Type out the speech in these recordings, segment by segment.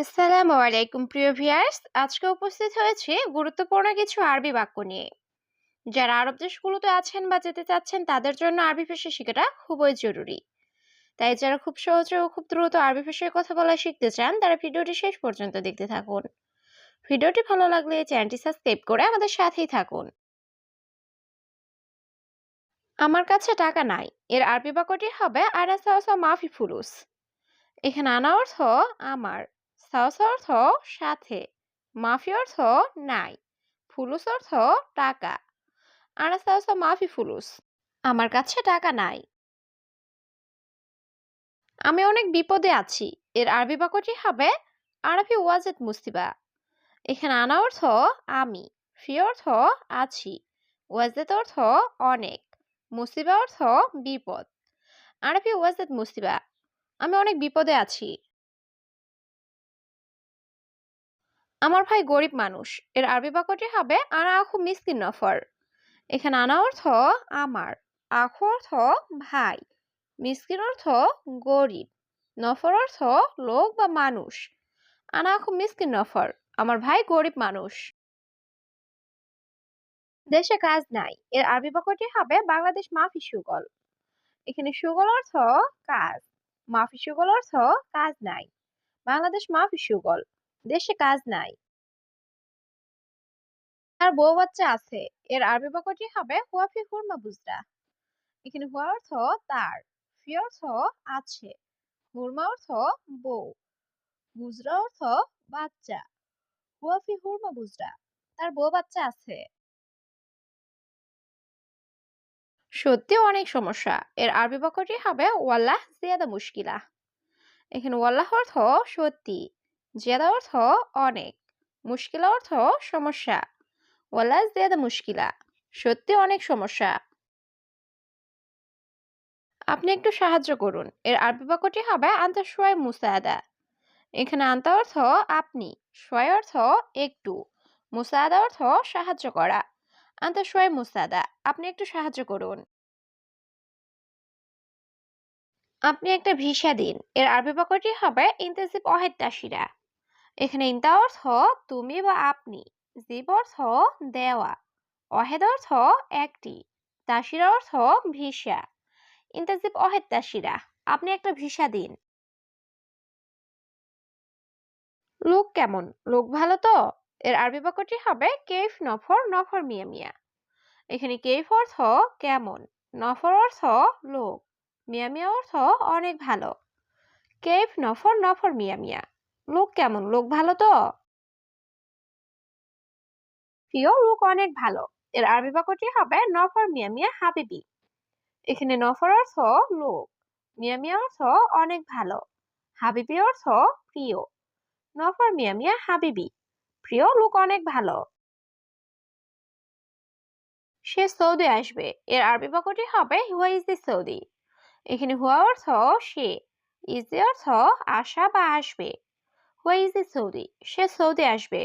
আসসালামু আলাইকুম, প্রিয় ভিউয়ার্স। আজকে উপস্থিত হয়েছে গুরুত্বপূর্ণ কিছু আরবি বাক্য নিয়ে। যারা আরব দেশগুলোতে আছেন বা যেতে চাচ্ছেন, তাদের জন্য আরবি ভাষা শেখাটা খুবই জরুরি। তাই যারা খুব সহজে ও খুব দ্রুত আরবি ভাষায় কথা বলা শিখতে চান, তারা ভিডিওটি শেষ পর্যন্ত দেখতে থাকুন। ভিডিওটি ভালো লাগলে চ্যানেলটি সাবস্ক্রাইব করে আমাদের সাথেই থাকুন। আমার কাছে টাকা নাই। এর আরবি বাক্যটি হবে আনা সাওসা মাফি ফুলুস। এখানে আনা অর্থ আমার। সাওস অর্থ সাথে, মাফি অর্থ নাই, ফুলুস অর্থ টাকা। আনা সাওসা মাফি ফুলুস, আমার কাছে টাকা নাই। আমি অনেক বিপদে আছি, এর আরবি বাক্যটি হবে আরবি ওয়াজেদ মুস্তিবা। এখানে আনা অর্থ আমি, ফি অর্থ আছি, ওয়াজেদ অর্থ অনেক মুসিবা অর্থ বিপদ। আরবি ওয়াজেদ মুসিবা আমি অনেক বিপদে আছি আমার ভাই গরিব মানুষ। এর আরবি বাক্যটি হবে, আনা আখু মিসকিন নফর। এখানে আনা অর্থ, আমার। আখু অর্থ, ভাই। মিসকিন অর্থ, গরিব। নফর অর্থ, লোক বা মানুষ। আনা আখু মিসকিন নফর। আমার ভাই গরিব মানুষ। দেশে কাজ নাই। এর আরবি বাক্যটি হবে, বাংলাদেশ মাফি সুগল। এখানে সুগল অর্থ, কাজ। মাফি সুগল অর্থ, কাজ নাই। বাংলাদেশ মাফি সুগল। দেশে কাজ নাই। তার বউ বাচ্চা আছে, এর আরবি বাক্যটি হবে হুয়াফি হুরমা বুজরা। এখানে হুয়া অর্থ তার, ফি অর্থ আছে, হুরমা অর্থ বউ, বুজরা অর্থ বাচ্চা, হুয়াফি হুরমা বুজরা, তার বউ বাচ্চা আছে। সত্যি অনেক সমস্যা, এর আরবি বাক্যটি হবে ওয়াল্লাহ জিয়াদা মুশকিলা। এখানে ওয়াল্লাহ অর্থ সত্যি জিয়াদা অর্থ অনেক, মুশকিলা অর্থ সমস্যা। ওয়াল্লাহ জিয়াদা মুশকিলা, সত্যি অনেক সমস্যা। আপনি একটু সাহায্য করুন, এর আরবি বাক্যটি হবে আন্তা সোয়াই মুসায়াদা এখানে আন্তা অর্থ আপনি, সোয়াই অর্থ একটু মুসায়াদা অর্থ সাহায্য করা। আন্তা সোয়াই মুসাদা, আপনি একটু সাহায্য করুন। আপনি একটা ভিসা দিন, এর আরবি বাক্যটি হবে ইন্তেজিব অহেদ এখানে ইন্তা অর্থ তুমি বা আপনি জীব অর্থ দেওয়া, অহেদ অর্থ একটি তাসিরা অর্থ ভিসা ইন্তেজিব অহেদ তাসিরা আপনি একটা ভিসা দিন। লোক কেমন? লোক ভালো তো? এর আরবি বাক্যটি হবে কেফ নফর নফর মিয়া মিয়া। এখানে কেফ অর্থ কেমন? নফর অর্থ লোক, মিয়া মিয়া অর্থ অনেক ভালো। কেফ নফর নফর মিয়া মিয়া। লোক কেমন? লোক ভালো তো? প্রিয় লোক অনেক ভালো। এর আরবি বাক্যটি হবে নফর মিয়া মিয়া হাবিবি। এখানে নফর অর্থ লোক। মিয়া মিয়া অর্থ অনেক ভালো। হাবিবি অর্থ প্রিয়। নফর মিয়া মিয়া হাবিবি। প্রিয় লোক অনেক ভালো। সে সৌদি আসবে। এর আরবি বাক্যটি হবে হুয়া ইজ দি সৌদি। এখানে হুয়া অর্থ সে। ইজ দি অর্থ আসা বা আসবে। হুয়া ইজ দি সৌদি, সে সৌদি আসবে।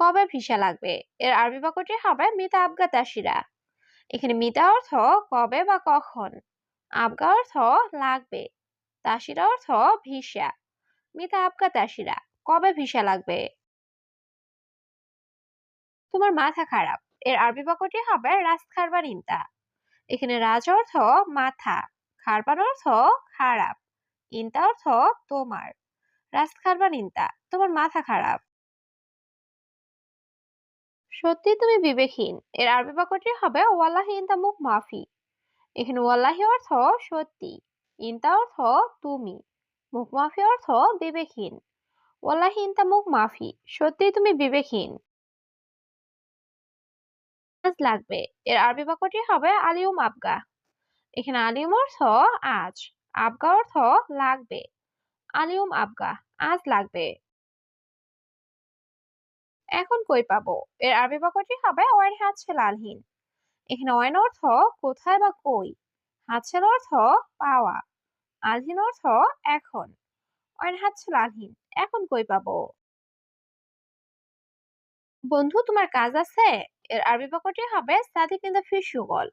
কবে ভিসা লাগবে? এর আরবি বাক্যটি হবে মিতা আবগা তাসিরা এখানে মিতা অর্থ কবে বা কখন। আবগা অর্থ লাগবে। তাসিরা অর্থ ভিসা। মিতা আবগা তাসিরা কবে ভিসা লাগবে? তোমার মাথা খারাপ। এর আরবি বাক্যটি হবে রাজ খারবার ইন্তা। এখানে রাজ অর্থ মাথা, খারবার অর্থ খারাপ। ইন্তা অর্থ তোমার। রাজ খারবার ইন্তা, তোমার মাথা খারাপ। সত্যি তুমি বিবেকহীন। এর আরবি বাক্যটি হবে, ওয়াল্লাহি ইন্তা মুখ মাফি। এখানে ওয়াল্লাহি অর্থ সত্যি, ইন্তা অর্থ তুমি। মুখ মাফি অর্থ বিবেকহীন। ওয়াল্লাহি ইন্তা মুখ মাফি। সত্যি তুমি বিবেকহীন। লাগবে। এর আরবি বাক্যটি হবে আলিউম আবগা। এখানে আলিউম অর্থ আজ। আবগা অর্থ লাগবে। আলিউম আবগা, আজ লাগবে। এখন কই পাবো? এর আরবি বাক্যটি হবে ওয়াইন হাতছে লালহীন। এখানে ওয়াইন অর্থ কোথায় বা কই? হাতছেল অর্থ পাওয়া। আলহীন অর্থ এখন। ওয়াইন হাতছে লালহীন, এখন কই পাবো? বন্ধু, তোমার কাজ আছে? এর আরবি বাক্যটি হবে সাদিক ইন দ্য ফিশ সুগল।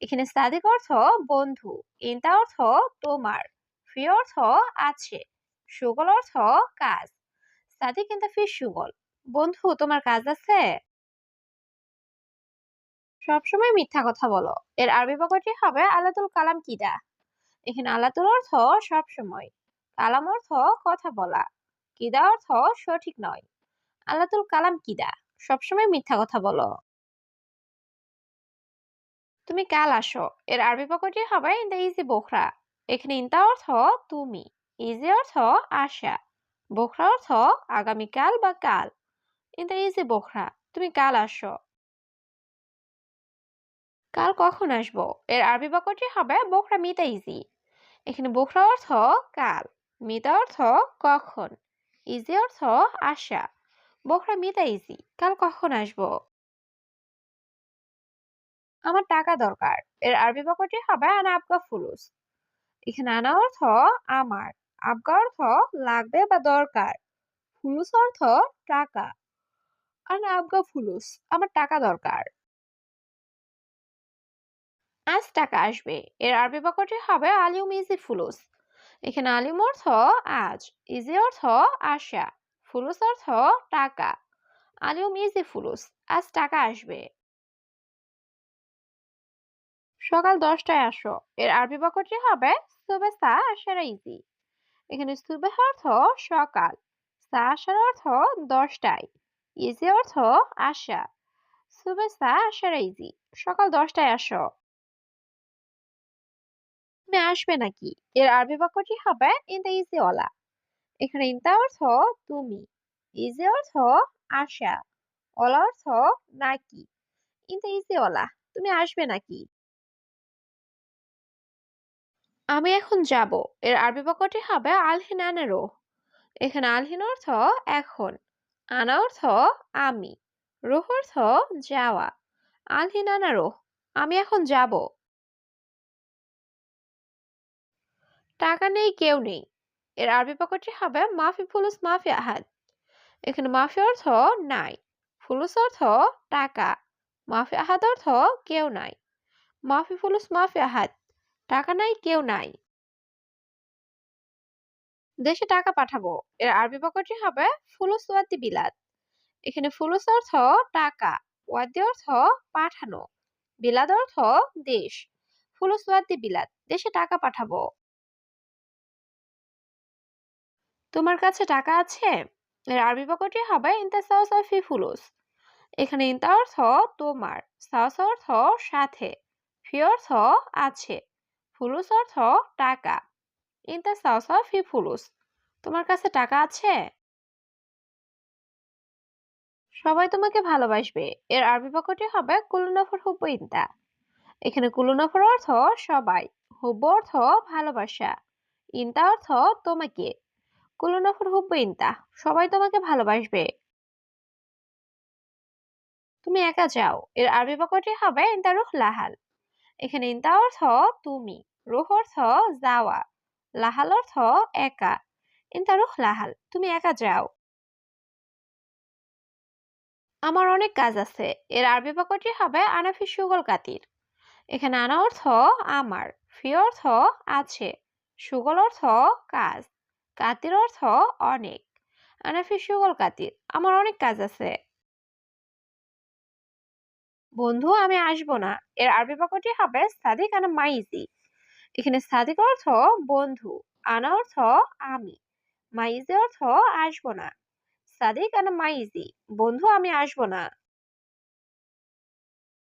এখানে সাদিক অর্থ বন্ধু ইনতা অর্থ তোমার ফি অর্থ আছে, সুগল অর্থ কাজ সাদিক ইন দ্য ফিশ সুগল, বন্ধু তোমার কাজ আছে? সবসময় মিথ্যা কথা বলো, এর আরবি বাক্যটি হবে আলাতুল কালাম কিদা, এখানে আলাতুল অর্থ সবসময়, কালাম অর্থ কথা বলা, কিদা অর্থ সঠিক নয়, আলাতুল কালাম কিদা, সবসময় মিথ্যা কথা বলো। তুমি কাল আসো। এর আরবি বাক্যটি হবে ইন দ্য ইজি বোখরা এখানে ইনতা অর্থ তুমি ইজি অর্থ আশা বোখরা অর্থ আগামীকাল বা কাল ইন দ্য ইজি বোখরা তুমি কাল আসো। কাল কখন আসব? এর আরবি বাক্যটি হবে বোখরা মিতা ইজি এখানে বোখরা অর্থ কাল মিতা অর্থ কখন ইজি অর্থ আশা বোখরা মিতা ইজি কাল কখন আসব? আমার টাকা দরকার। এর আরবি বাক্যটি হবে আনা আবগা ফুলুস। এখানে আনা অর্থ আমার, আবগা অর্থ লাগবে বা দরকার, ফুলুস অর্থ টাকা। আনা আবগা ফুলুস, আমার টাকা দরকার। আজ টাকা আসবে। এর আরবি বাক্যটি হবে আলিউম ইজি ফুলুস। এখানে আলিম অর্থ আজ, ইজি অর্থ আশা, ফুলুস অর্থ টাকা। আলিউম ইজি ফুলুস, আজ টাকা আসবে। সকাল দশটায় আসো। এর আরবি বাক্যটি হবে, সুবে সা আসারা ইজি। এখানে সুবে অর্থ সকাল, সা আসার অর্থ দশটায়, ইজি অর্থ আশা সুবে সা আসারা ইজি। সকাল দশটায় আসো। তুমি আসবে নাকি? এর আরবি বাক্যটি হবে, ইন দ্য ইজি ওলা এখানে ইনতা অর্থ তুমি, ইজি অর্থ আশা ওলা অর্থ নাকি, ইন দ্য ইজি ওলা তুমি আসবে নাকি? আমি এখন যাব। এর আরবি বাক্যটি হবে আলহিন আনেরো। এখানে আলহিন অর্থ এখন, আনা অর্থ আমি, রোহ অর্থ যাওয়া। আলহিন আনারো, আমি এখন যাব। টাকা নেই, কেউ নেই। এর আরবি বাক্যটি হবে মাফি ফুলুস মাফি আহাদ। এখানে মাফি অর্থ নাই, ফুলুস অর্থ টাকা, মাফি আহাদ অর্থ কেউ নাই। মাফি ফুলুস মাফি আহাদ। টাকা নাই, কেউ নাই। দেশে টাকা পাঠাবো। এর আরবি বাক্যটি হবে ফুলুস ওয়াদ্দি বিলাদ এখানে ফুলুস অর্থ টাকা ওয়াদ্দি অর্থ পাঠানো। বিলাদ অর্থ দেশ। ফুলুস ওয়াদ্দি বিলাদ দেশে টাকা পাঠাবো। তোমার কাছে টাকা আছে? এর আরবি বাক্যটি হবে ইনতা সাউস ফি ফুলুস। এখানে ইনতা অর্থ তোমার, সাউস অর্থ সাথে, ফি অর্থ আছে। ফুলুস অর্থ টাকা। ইনতা সাউস ফি ফুলুস তোমার কাছে টাকা আছে? সবাই তোমাকে ভালোবাসবে। এর আরবি বাক্যটি হবে কুলুনফর হুব্বু ইনতা এখানে কুলুনফর অর্থ সবাই, হুব্বু অর্থ ভালোবাসা। ইনতা অর্থ তোমাকে। কুলুনফর হুব্বু ইনতা সবাই তোমাকে ভালোবাসবে। তুমি একা যাও। এর আরবি বাক্যটি হবে রুহ লাহাল। এখানে ইনতা অর্থ তুমি। রুহ অর্থ যাওয়া লাহাল অর্থ একা। ইনতা রুহ লাহাল, তুমি একা যাও। আমার অনেক কাজ আছে এর আরবি বাক্যটি হবে আনাফি সুগল কাতির এখানে আনা অর্থ আমার ফি অর্থ আছে সুগল অর্থ কাজ কাতির অর্থ অনেক। আনাফি সুগল কাতির আমার অনেক কাজ আছে। বন্ধু, আমি আসব না। এর আরবি বাক্যটি হবে সাদিক আনা মাইজি। এখানে সাদিক অর্থ বন্ধু, আনা অর্থ আমি, মাইজি অর্থ আসব না। সাদিক আনা মাইজি, বন্ধু আমি আসব না।